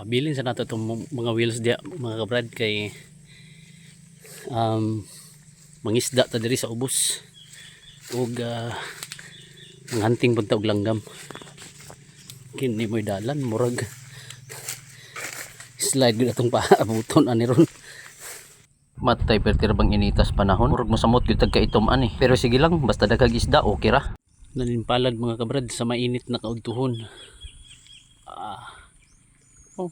Ah, bilin sa nato itong mga wheels dia mga kabrad kay um, mangisda ta diri sa ubos. Ug uh, manghanting pagta og langgam. Kini mo'y dalan murag. Slide gud atong paabuton ani ron. Matay pertir bang initas panahon? Murag mosamot gyud tagka itom ani. Pero sige lang basta daghag isda okay ra. Nalimpalad mga kabrad sa mainit na kaugtuhon. ah oh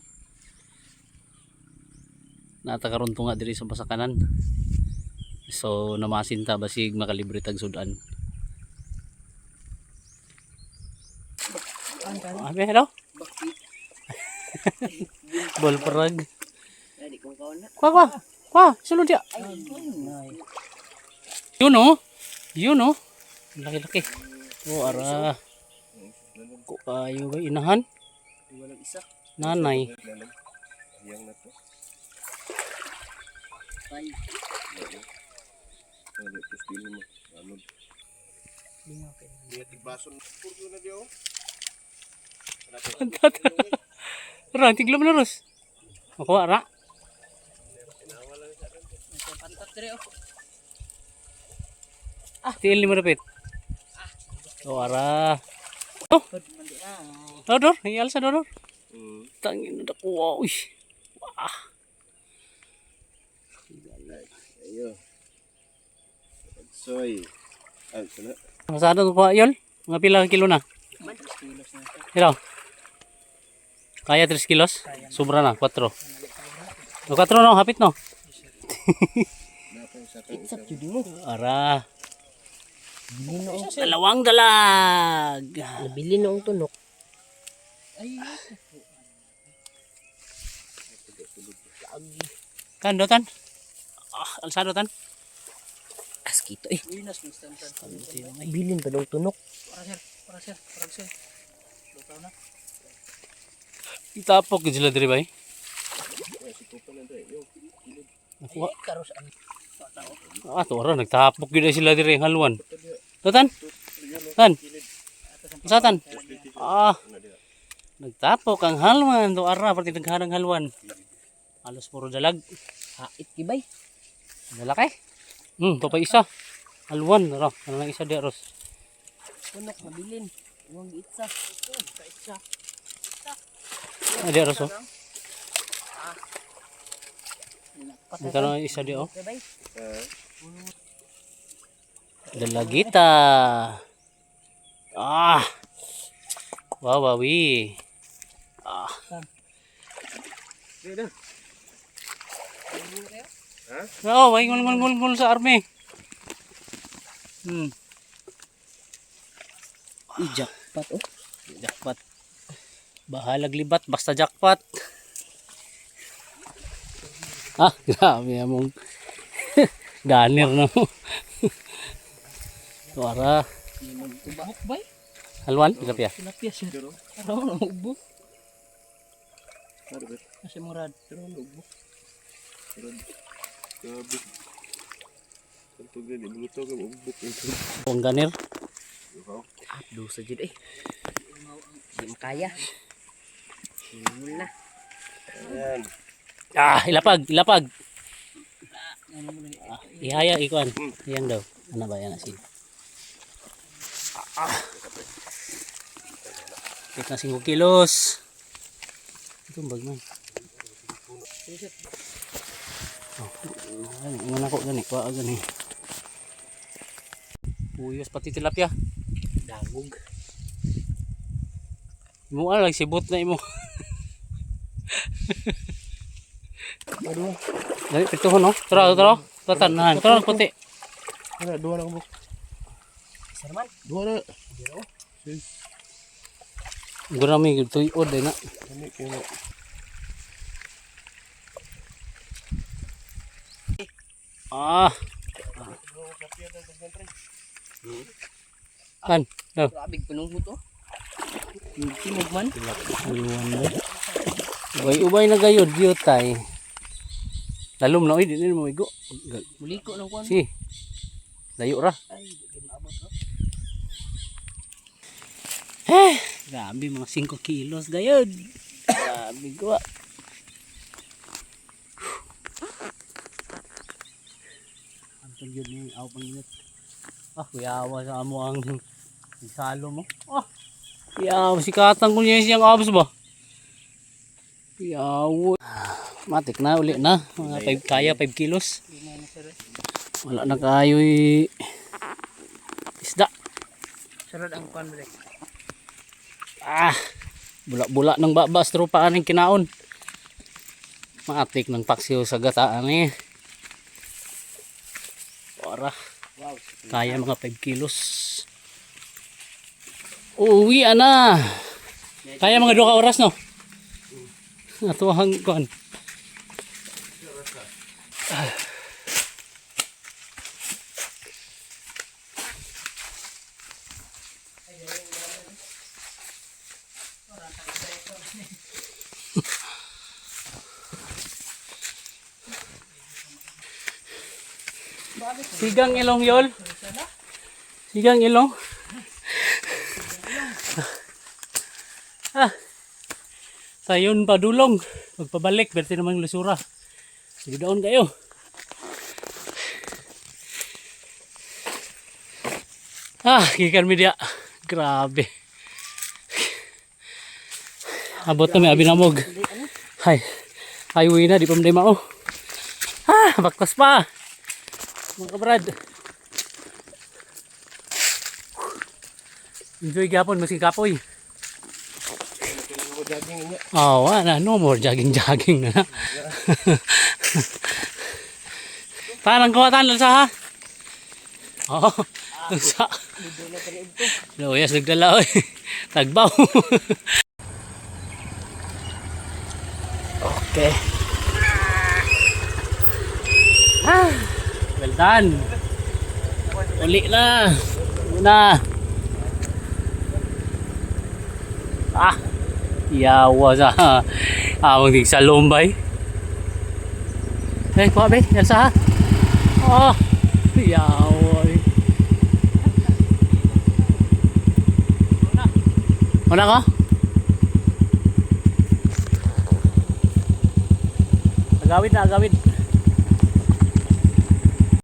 natakaron to nga diri sa basakanan so namasinta basig makalibre tag sudan Abi, hello? Bol perag. Wah, wah. Wah, sulod dia. Yun oh. Yun oh. Laki-laki. Oh, ara. Kayo ba inahan? Nanay. Ra, tiglam na ros. Ako ara. Ah, tiil ni mo rapit. Oh, ara. Oh. Dodor, iyal sa dodor. Tangin na ko. Uy. Wah. Ayo. Soy. Ah, sana. Masada to pa yol? Mga pila kilo na? Hiraw. Kaya 3 kilos? Sobra na, 4. O 4 no, hapit no. Itsak jud mo. Ara, Bili no ang dalawang dalag. nabili no ang tunok. Kan dotan? Ah, alsado tan. Askito eh. Bilin pa daw tunok. Itapok gid sila diri bay. Nakuha. Karos ang Ah, to ara nagtapok gid sila diri ang haluan. Dotan? Tan. Satan. Ah. Nagtapok ang halwan to ara pati naghanang halwan. Alos puro dalag. hait gibay. Lalaki. Hmm, to pa isa. Halwan ra. Ano lang isa di aros. Tunok mabilin. Huwag itsa. Itsa. Ah, di aros oh. Ito na isa di oh. Dalagita. Ah. Wawawi. Ah. Oo, may ngul ngul ngul ngul sa army. Hmm, Uy, jackpot oh. jackpot. Bahalag libat, basta jackpot. Ah, grabe among ganir na mo. Tuara. Ubok bay. Halwan, tilapia. Tilapia siya. Araw na ubok. Kasi murad. Pero na ubok. Grabe. Kanto gani, buluto ka ito. Ang ganir. Ah, dosa jud eh. Di makaya. Yun na. Ayan. Ah, ilapag, ilapag. Ah, ihaya ikuan. Yan daw. Ano ba yan asin? Ah. Kita 5 kilos. Ito bag Oh, ingon ako gani, kuha gani. Puyos pati tilapia. Dagog. Mo lang sibot na imo. Aduh. Dali pituhon no. Tara, tara. Tatanan. Tara puti. Ana, dua na ubok. Sarman. Dua na. Gurami gud tuyod na. Ani kaya. Ah. Kan, no. Grabe pinungho to. Timog man. Iwan mo. Ubay-ubay na gayod tay. Lalom na oy, di mo igo. Muliko ng kwan. Si. Layo ra. Ay. Eh, grabe mga 5 kilos gayod. Grabe ko. Yun ni aw panginit. Ah, kuyawa sa amo ang salo mo. Ah, kuyawa si katang ko niya siyang abs ba? Kuyawa. Matik na uli na. Mga 5 kaya 5 kilos. Wala na kayo isda. Sarad ang kwan balik. Ah, bula-bula ng babas tropa aning kinaon. Maatik ng paksiw sa gataan eh. Para. Kaya mga 5 kilos. Uuwi na. Kaya mga 2 ka oras no? Atuhang kuan. Sigang ilong yol. Sigang ilong. ah. Sayon pa dulong. Magpabalik. Berti naman yung lusura. Sige daon kayo. Ah, kikan media. Grabe. Abot na may abinamog. Hay. Highway na, di pa may mao. Ah, baktas pa. Mga kabrad. Enjoy gapon, masing kapoy. Jogging. Oh, wala. No more jogging-jogging na. Parang kuwatan lang sa ha? Oo. Oh, sa. No, yes, nagdala oy. Tagbaw. okay. Ah, well done. Uli na. Una. Ah. Yawa sa awang dig sa lombay. Eh, kuha be, Elsa ha? Oh, yawa. Una ko? Agawid na, agawid.